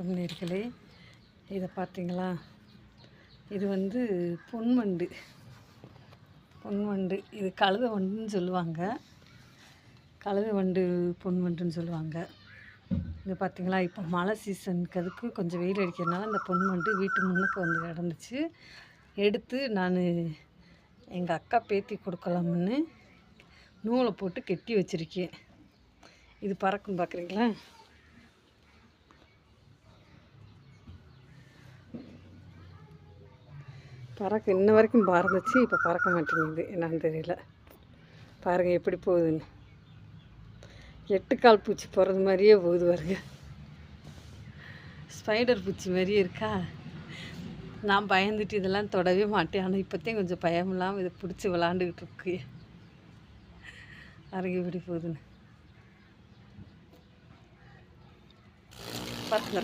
வணக்கம் நேர்களே. இதை பார்த்தீங்களா? இது வந்து பொன்வண்டு. பொன்வண்டு. இது கழுத வண்டுன்னு சொல்லுவாங்க. கழுத வண்டு பொன்வண்டுன்னு சொல்லுவாங்க. இது பார்த்தீங்களா? இப்போ மழை சீசனுக்கு அதுக்கு கொஞ்சம் வெயில் அடிக்கிறதுனால அந்த பொன்வண்டு வீட்டு முன்னுக்கு வந்து கிடந்துச்சு. எடுத்து நான் எங்கள் அக்கா பேத்தி கொடுக்கலாம்னு நூலை போட்டு கெட்டி வச்சுருக்கேன். இது பறக்கும் பார்க்குறீங்களா? பறக்க இன்ன வரைக்கும் பறந்துச்சு இப்போ பறக்க மாட்டேங்குது. என்னன்னு தெரியல. பாருங்கள் எப்படி போகுதுன்னு. எட்டு கால் பூச்சி போகிறது மாதிரியே போகுது பாருங்க. ஸ்பைடர் பூச்சி மாதிரியே இருக்கா? நான் பயந்துட்டு இதெல்லாம் தொடவே மாட்டேன். ஆனால் இப்போத்தையும் கொஞ்சம் பயம் இல்லாமல் இதை பிடிச்சி விளாண்டுக்கிட்டு இருக்கு. பாருங்க எப்படி போகுதுன்னு. பாருங்க